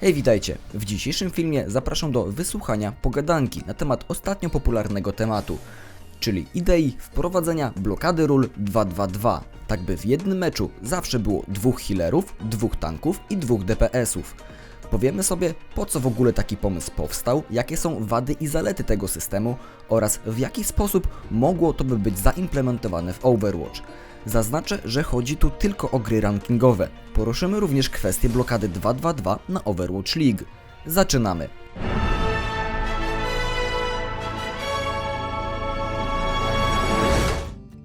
Hej, witajcie! W dzisiejszym filmie zapraszam do wysłuchania pogadanki na temat ostatnio popularnego tematu, czyli idei wprowadzenia blokady ról 2-2-2, tak by w jednym meczu zawsze było dwóch healerów, dwóch tanków i dwóch DPS-ów. Powiemy sobie, po co w ogóle taki pomysł powstał, jakie są wady i zalety tego systemu oraz w jaki sposób mogło to by być zaimplementowane w Overwatch. Zaznaczę, że chodzi tu tylko o gry rankingowe. Poruszymy również kwestię blokady 2-2-2 na Overwatch League. Zaczynamy!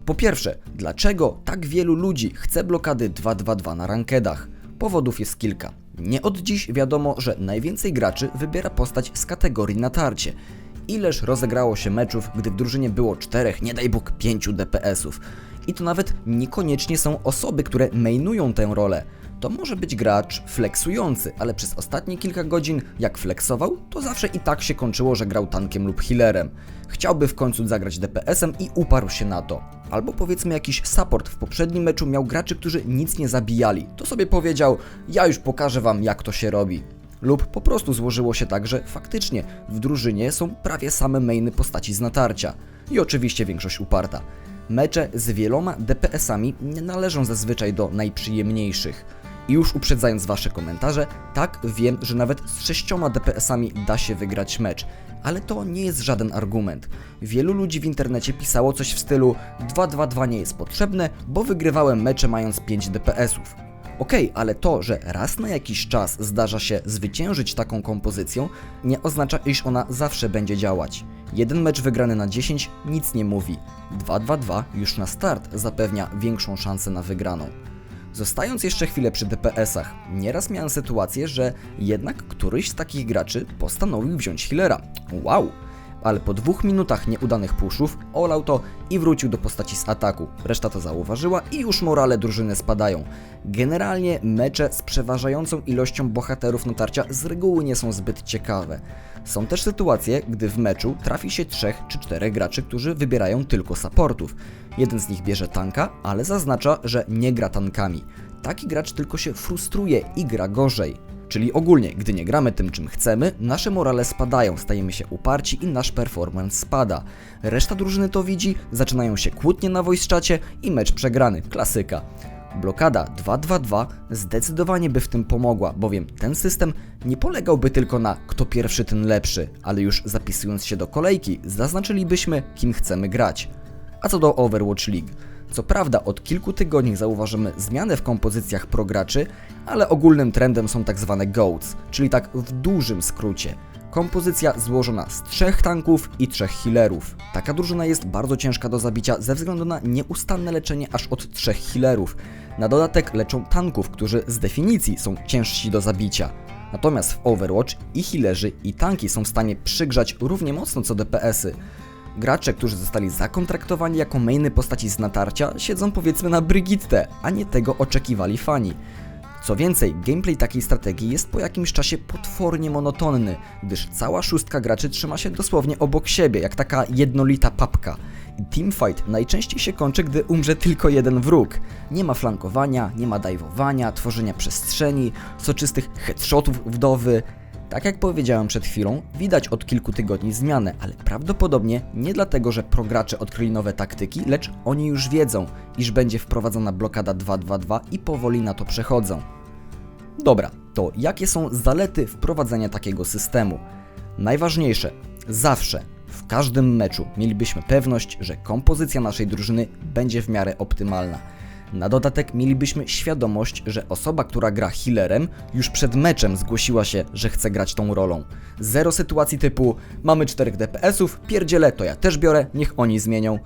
Po pierwsze, dlaczego tak wielu ludzi chce blokady 2-2-2 na rankedach? Powodów jest kilka. Nie od dziś wiadomo, że najwięcej graczy wybiera postać z kategorii natarcie. Ileż rozegrało się meczów, gdy w drużynie było 4, nie daj Bóg 5 DPS-ów. I to nawet niekoniecznie są osoby, które mainują tę rolę. To może być gracz flexujący, ale przez ostatnie kilka godzin, jak flexował, to zawsze i tak się kończyło, że grał tankiem lub healerem. Chciałby w końcu zagrać DPS-em i uparł się na to. Albo powiedzmy jakiś support w poprzednim meczu miał graczy, którzy nic nie zabijali. To sobie powiedział, ja już pokażę wam jak to się robi. Lub po prostu złożyło się tak, że faktycznie w drużynie są prawie same mainy postaci z natarcia. I oczywiście większość uparta. Mecze z wieloma DPS-ami nie należą zazwyczaj do najprzyjemniejszych. I już uprzedzając Wasze komentarze, tak wiem, że nawet z sześcioma DPS-ami da się wygrać mecz, ale to nie jest żaden argument. Wielu ludzi w internecie pisało coś w stylu 2-2-2 nie jest potrzebne, bo wygrywałem mecze mając 5 DPS-ów. Okej, ale to, że raz na jakiś czas zdarza się zwyciężyć taką kompozycją, nie oznacza, iż ona zawsze będzie działać. Jeden mecz wygrany na 10 nic nie mówi. 2-2-2 już na start zapewnia większą szansę na wygraną. Zostając jeszcze chwilę przy DPS-ach, nieraz miałem sytuację, że jednak któryś z takich graczy postanowił wziąć healera. Wow! Ale po dwóch minutach nieudanych pushów olał to i wrócił do postaci z ataku. Reszta to zauważyła i już morale drużyny spadają. Generalnie mecze z przeważającą ilością bohaterów natarcia z reguły nie są zbyt ciekawe. Są też sytuacje, gdy w meczu trafi się trzech czy czterech graczy, którzy wybierają tylko supportów. Jeden z nich bierze tanka, ale zaznacza, że nie gra tankami. Taki gracz tylko się frustruje i gra gorzej. Czyli ogólnie, gdy nie gramy tym, czym chcemy, nasze morale spadają, stajemy się uparci i nasz performance spada. Reszta drużyny to widzi, zaczynają się kłótnie na voice i mecz przegrany. Klasyka. Blokada 2-2-2 zdecydowanie by w tym pomogła, bowiem ten system nie polegałby tylko na kto pierwszy, ten lepszy, ale już zapisując się do kolejki, zaznaczylibyśmy, kim chcemy grać. A co do Overwatch League? Co prawda od kilku tygodni zauważymy zmianę w kompozycjach prograczy, ale ogólnym trendem są tak zwane GOATs, czyli tak w dużym skrócie. Kompozycja złożona z trzech tanków i trzech healerów. Taka drużyna jest bardzo ciężka do zabicia ze względu na nieustanne leczenie aż od trzech healerów. Na dodatek leczą tanków, którzy z definicji są ciężsi do zabicia. Natomiast w Overwatch i healerzy i tanki są w stanie przygrzać równie mocno co DPS-y. Gracze, którzy zostali zakontraktowani jako mainy postaci z natarcia, siedzą powiedzmy na Brigitte, a nie tego oczekiwali fani. Co więcej, gameplay takiej strategii jest po jakimś czasie potwornie monotonny, gdyż cała szóstka graczy trzyma się dosłownie obok siebie, jak taka jednolita papka. I teamfight najczęściej się kończy, gdy umrze tylko jeden wróg. Nie ma flankowania, nie ma dajwowania, tworzenia przestrzeni, soczystych headshotów wdowy. Tak jak powiedziałem przed chwilą, widać od kilku tygodni zmianę, ale prawdopodobnie nie dlatego, że progracze odkryli nowe taktyki, lecz oni już wiedzą, iż będzie wprowadzona blokada 2-2-2 i powoli na to przechodzą. Dobra, to jakie są zalety wprowadzenia takiego systemu? Najważniejsze, zawsze, w każdym meczu mielibyśmy pewność, że kompozycja naszej drużyny będzie w miarę optymalna. Na dodatek mielibyśmy świadomość, że osoba, która gra healerem, już przed meczem zgłosiła się, że chce grać tą rolą. Zero sytuacji typu mamy 4 DPS-ów, pierdzielę, to ja też biorę, niech oni zmienią.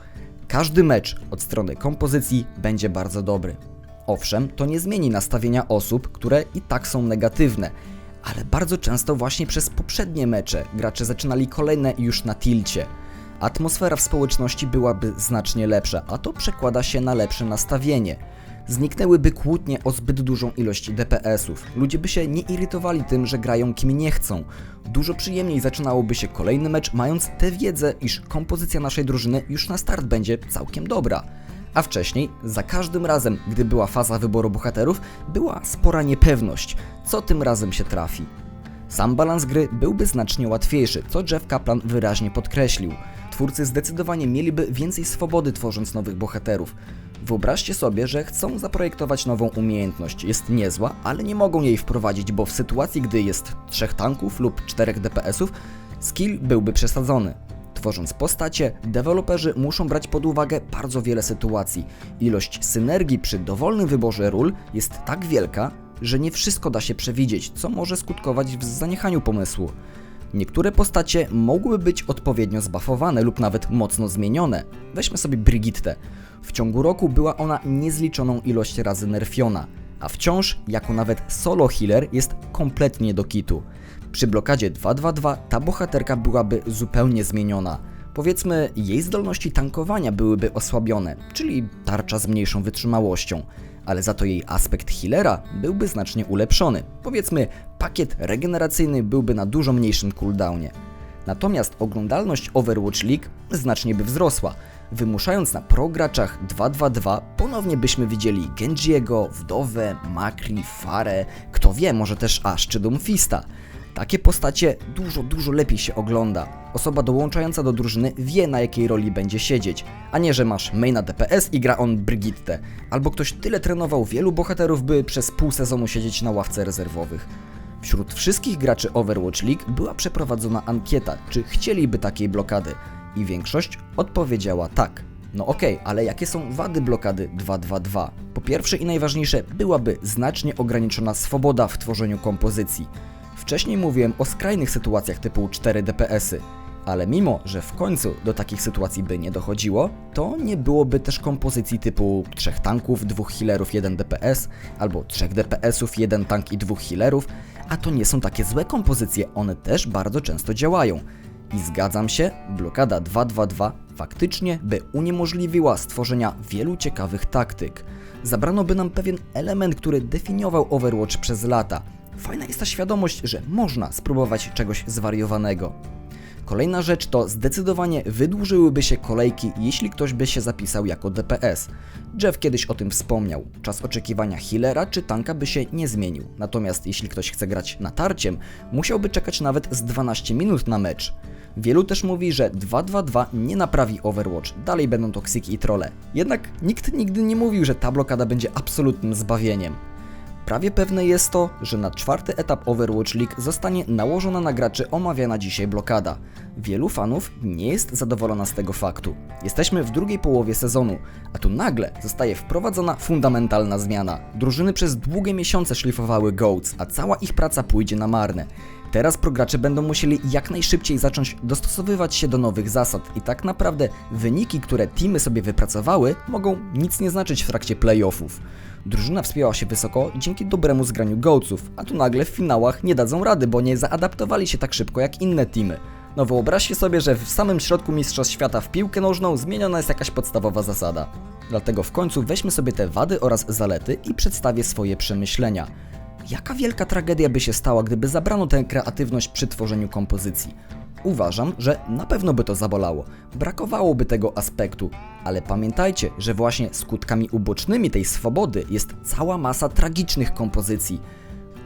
Każdy mecz od strony kompozycji będzie bardzo dobry. Owszem, to nie zmieni nastawienia osób, które i tak są negatywne, ale bardzo często właśnie przez poprzednie mecze gracze zaczynali kolejne już na tilcie. Atmosfera w społeczności byłaby znacznie lepsza, a to przekłada się na lepsze nastawienie. Zniknęłyby kłótnie o zbyt dużą ilość DPS-ów. Ludzie by się nie irytowali tym, że grają kim nie chcą. Dużo przyjemniej zaczynałoby się kolejny mecz, mając tę wiedzę, iż kompozycja naszej drużyny już na start będzie całkiem dobra. A wcześniej, za każdym razem, gdy była faza wyboru bohaterów, była spora niepewność, co tym razem się trafi. Sam balans gry byłby znacznie łatwiejszy, co Jeff Kaplan wyraźnie podkreślił. Twórcy zdecydowanie mieliby więcej swobody tworząc nowych bohaterów. Wyobraźcie sobie, że chcą zaprojektować nową umiejętność. Jest niezła, ale nie mogą jej wprowadzić, bo w sytuacji, gdy jest trzech tanków lub czterech DPS-ów, skill byłby przesadzony. Tworząc postacie, deweloperzy muszą brać pod uwagę bardzo wiele sytuacji. Ilość synergii przy dowolnym wyborze ról jest tak wielka, że nie wszystko da się przewidzieć, co może skutkować w zaniechaniu pomysłu. Niektóre postacie mogłyby być odpowiednio zbafowane lub nawet mocno zmienione. Weźmy sobie Brigitte. W ciągu roku była ona niezliczoną ilość razy nerfiona, a wciąż, jako nawet solo healer, jest kompletnie do kitu. Przy blokadzie 2-2-2 ta bohaterka byłaby zupełnie zmieniona. Powiedzmy, jej zdolności tankowania byłyby osłabione, czyli tarcza z mniejszą wytrzymałością, ale za to jej aspekt healera byłby znacznie ulepszony. Powiedzmy, pakiet regeneracyjny byłby na dużo mniejszym cooldownie. Natomiast oglądalność Overwatch League znacznie by wzrosła, wymuszając na pro graczach 2-2-2 ponownie byśmy widzieli Genjiego, Wdowę, Makri, Farę, kto wie, może też aż czy Doomfista. Takie postacie dużo, dużo lepiej się ogląda. Osoba dołączająca do drużyny wie na jakiej roli będzie siedzieć, a nie, że masz maina DPS i gra on Brigitte, albo ktoś tyle trenował wielu bohaterów, by przez pół sezonu siedzieć na ławce rezerwowych. Wśród wszystkich graczy Overwatch League była przeprowadzona ankieta, czy chcieliby takiej blokady i większość odpowiedziała tak. No okej, ale jakie są wady blokady 222? Po pierwsze i najważniejsze, byłaby znacznie ograniczona swoboda w tworzeniu kompozycji. Wcześniej mówiłem o skrajnych sytuacjach typu 4 DPS-y, ale mimo, że w końcu do takich sytuacji by nie dochodziło, to nie byłoby też kompozycji typu 3 tanków, 2 healerów, 1 DPS, albo 3 DPS-ów, 1 tank i 2 healerów, a to nie są takie złe kompozycje, one też bardzo często działają. I zgadzam się, blokada 222 faktycznie by uniemożliwiła stworzenia wielu ciekawych taktyk. Zabrano by nam pewien element, który definiował Overwatch przez lata. Fajna jest ta świadomość, że można spróbować czegoś zwariowanego. Kolejna rzecz to zdecydowanie wydłużyłyby się kolejki, jeśli ktoś by się zapisał jako DPS. Jeff kiedyś o tym wspomniał. Czas oczekiwania healera czy tanka by się nie zmienił. Natomiast jeśli ktoś chce grać natarciem, musiałby czekać nawet z 12 minut na mecz. Wielu też mówi, że 2-2-2 nie naprawi Overwatch, dalej będą toksiki i trolle. Jednak nikt nigdy nie mówił, że ta blokada będzie absolutnym zbawieniem. Prawie pewne jest to, że na czwarty etap Overwatch League zostanie nałożona na graczy omawiana dzisiaj blokada. Wielu fanów nie jest zadowolona z tego faktu. Jesteśmy w drugiej połowie sezonu, a tu nagle zostaje wprowadzona fundamentalna zmiana. Drużyny przez długie miesiące szlifowały GOATS, a cała ich praca pójdzie na marne. Teraz progracze będą musieli jak najszybciej zacząć dostosowywać się do nowych zasad i tak naprawdę wyniki, które teamy sobie wypracowały, mogą nic nie znaczyć w trakcie playoffów. Drużyna wspięła się wysoko dzięki dobremu zgraniu gołców, a tu nagle w finałach nie dadzą rady, bo nie zaadaptowali się tak szybko jak inne teamy. No wyobraźcie sobie, że w samym środku Mistrzostw Świata w piłkę nożną zmieniona jest jakaś podstawowa zasada. Dlatego w końcu weźmy sobie te wady oraz zalety i przedstawię swoje przemyślenia. Jaka wielka tragedia by się stała, gdyby zabrano tę kreatywność przy tworzeniu kompozycji? Uważam, że na pewno by to zabolało. Brakowałoby tego aspektu, ale pamiętajcie, że właśnie skutkami ubocznymi tej swobody jest cała masa tragicznych kompozycji.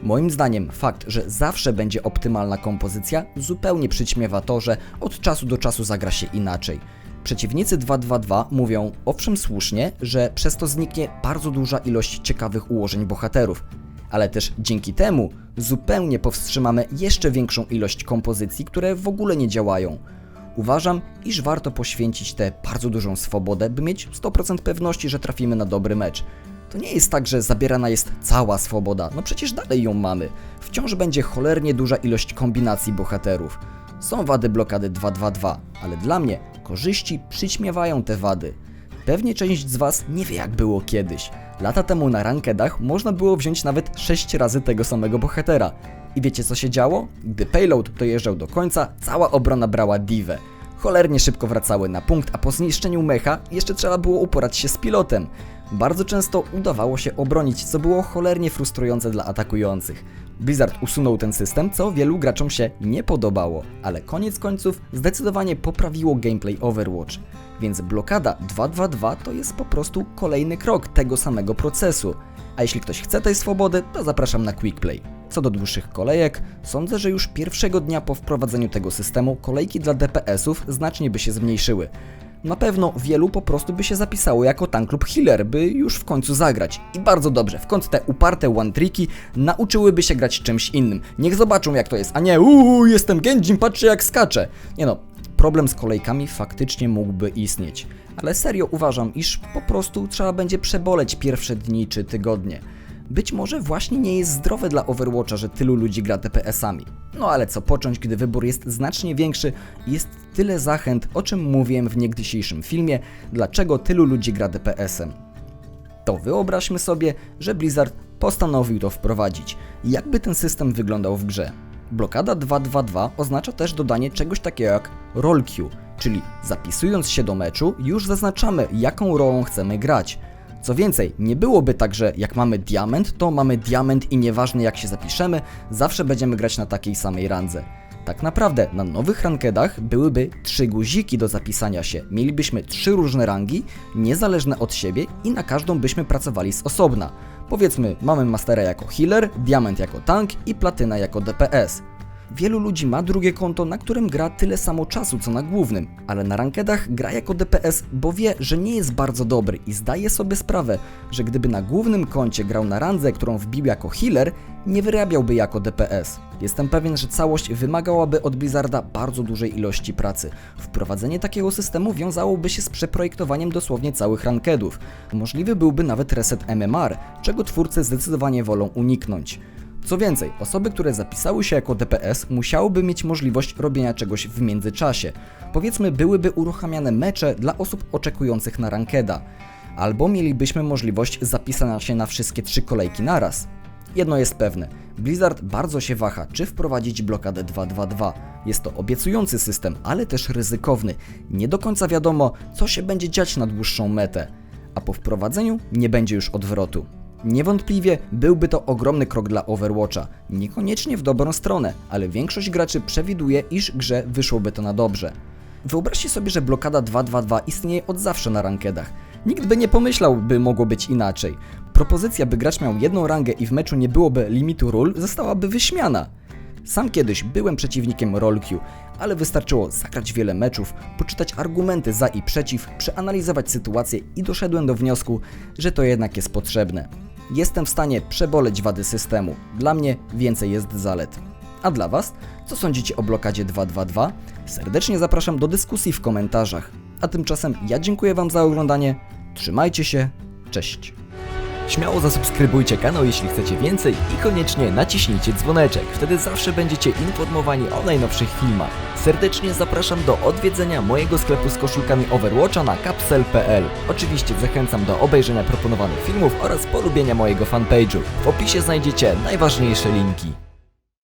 Moim zdaniem fakt, że zawsze będzie optymalna kompozycja zupełnie przyćmiewa to, że od czasu do czasu zagra się inaczej. Przeciwnicy 222 mówią, owszem słusznie, że przez to zniknie bardzo duża ilość ciekawych ułożeń bohaterów, ale też dzięki temu zupełnie powstrzymamy jeszcze większą ilość kompozycji, które w ogóle nie działają. Uważam, iż warto poświęcić tę bardzo dużą swobodę, by mieć 100% pewności, że trafimy na dobry mecz. To nie jest tak, że zabierana jest cała swoboda, no przecież dalej ją mamy. Wciąż będzie cholernie duża ilość kombinacji bohaterów. Są wady blokady 222, ale dla mnie korzyści przyćmiewają te wady. Pewnie część z Was nie wie jak było kiedyś. Lata temu na rankedach można było wziąć nawet 6 razy tego samego bohatera. I wiecie co się działo? Gdy payload dojeżdżał do końca, cała obrona brała divę. Cholernie szybko wracały na punkt, a po zniszczeniu mecha jeszcze trzeba było uporać się z pilotem. Bardzo często udawało się obronić, co było cholernie frustrujące dla atakujących. Blizzard usunął ten system, co wielu graczom się nie podobało, ale koniec końców zdecydowanie poprawiło gameplay Overwatch. Więc blokada 222 to jest po prostu kolejny krok tego samego procesu. A jeśli ktoś chce tej swobody, to zapraszam na Quickplay. Co do dłuższych kolejek, sądzę, że już pierwszego dnia po wprowadzeniu tego systemu kolejki dla DPS-ów znacznie by się zmniejszyły. Na pewno wielu po prostu by się zapisało jako tank lub healer, by już w końcu zagrać. I bardzo dobrze, w końcu te uparte one-triki nauczyłyby się grać czymś innym. Niech zobaczą jak to jest, a nie uuu, jestem Genjin, patrzcie jak skaczę. Nie no, problem z kolejkami faktycznie mógłby istnieć. Ale serio uważam, iż po prostu trzeba będzie przeboleć pierwsze dni czy tygodnie. Być może właśnie nie jest zdrowe dla Overwatcha, że tylu ludzi gra TPS-ami. No ale co począć, gdy wybór jest znacznie większy i jest tyle zachęt, o czym mówiłem w niegdysiejszym filmie, dlaczego tylu ludzi gra DPS-em. To wyobraźmy sobie, że Blizzard postanowił to wprowadzić. Jakby ten system wyglądał w grze? Blokada 222 oznacza też dodanie czegoś takiego jak roll queue, czyli zapisując się do meczu już zaznaczamy jaką rolą chcemy grać. Co więcej, nie byłoby tak, że jak mamy diament, to mamy diament i nieważne jak się zapiszemy, zawsze będziemy grać na takiej samej randze. Tak naprawdę na nowych rankedach byłyby trzy guziki do zapisania się. Mielibyśmy trzy różne rangi, niezależne od siebie i na każdą byśmy pracowali z osobna. Powiedzmy, mamy Mastera jako healer, Diament jako tank i Platyna jako DPS. Wielu ludzi ma drugie konto, na którym gra tyle samo czasu co na głównym, ale na rankedach gra jako DPS, bo wie, że nie jest bardzo dobry i zdaje sobie sprawę, że gdyby na głównym koncie grał na randze, którą wbił jako healer, nie wyrabiałby jako DPS. Jestem pewien, że całość wymagałaby od Blizzarda bardzo dużej ilości pracy. Wprowadzenie takiego systemu wiązałoby się z przeprojektowaniem dosłownie całych rankedów. Możliwy byłby nawet reset MMR, czego twórcy zdecydowanie wolą uniknąć. Co więcej, osoby, które zapisały się jako DPS, musiałyby mieć możliwość robienia czegoś w międzyczasie. Powiedzmy, byłyby uruchamiane mecze dla osób oczekujących na rankeda. Albo mielibyśmy możliwość zapisania się na wszystkie trzy kolejki naraz. Jedno jest pewne, Blizzard bardzo się waha, czy wprowadzić blokadę 222. Jest to obiecujący system, ale też ryzykowny. Nie do końca wiadomo, co się będzie dziać na dłuższą metę. A po wprowadzeniu nie będzie już odwrotu. Niewątpliwie byłby to ogromny krok dla Overwatcha, niekoniecznie w dobrą stronę, ale większość graczy przewiduje, iż grze wyszłoby to na dobrze. Wyobraźcie sobie, że blokada 222 istnieje od zawsze na rankedach. Nikt by nie pomyślał, by mogło być inaczej. Propozycja, by gracz miał jedną rangę i w meczu nie byłoby limitu ról, zostałaby wyśmiana. Sam kiedyś byłem przeciwnikiem roll queue, ale wystarczyło zagrać wiele meczów, poczytać argumenty za i przeciw, przeanalizować sytuację i doszedłem do wniosku, że to jednak jest potrzebne. Jestem w stanie przeboleć wady systemu. Dla mnie więcej jest zalet. A dla Was? Co sądzicie o blokadzie 222? Serdecznie zapraszam do dyskusji w komentarzach. A tymczasem ja dziękuję Wam za oglądanie. Trzymajcie się. Cześć. Śmiało zasubskrybujcie kanał, jeśli chcecie więcej i koniecznie naciśnijcie dzwoneczek. Wtedy zawsze będziecie informowani o najnowszych filmach. Serdecznie zapraszam do odwiedzenia mojego sklepu z koszulkami Overwatcha na capsel.pl. Oczywiście zachęcam do obejrzenia proponowanych filmów oraz polubienia mojego fanpage'u. W opisie znajdziecie najważniejsze linki.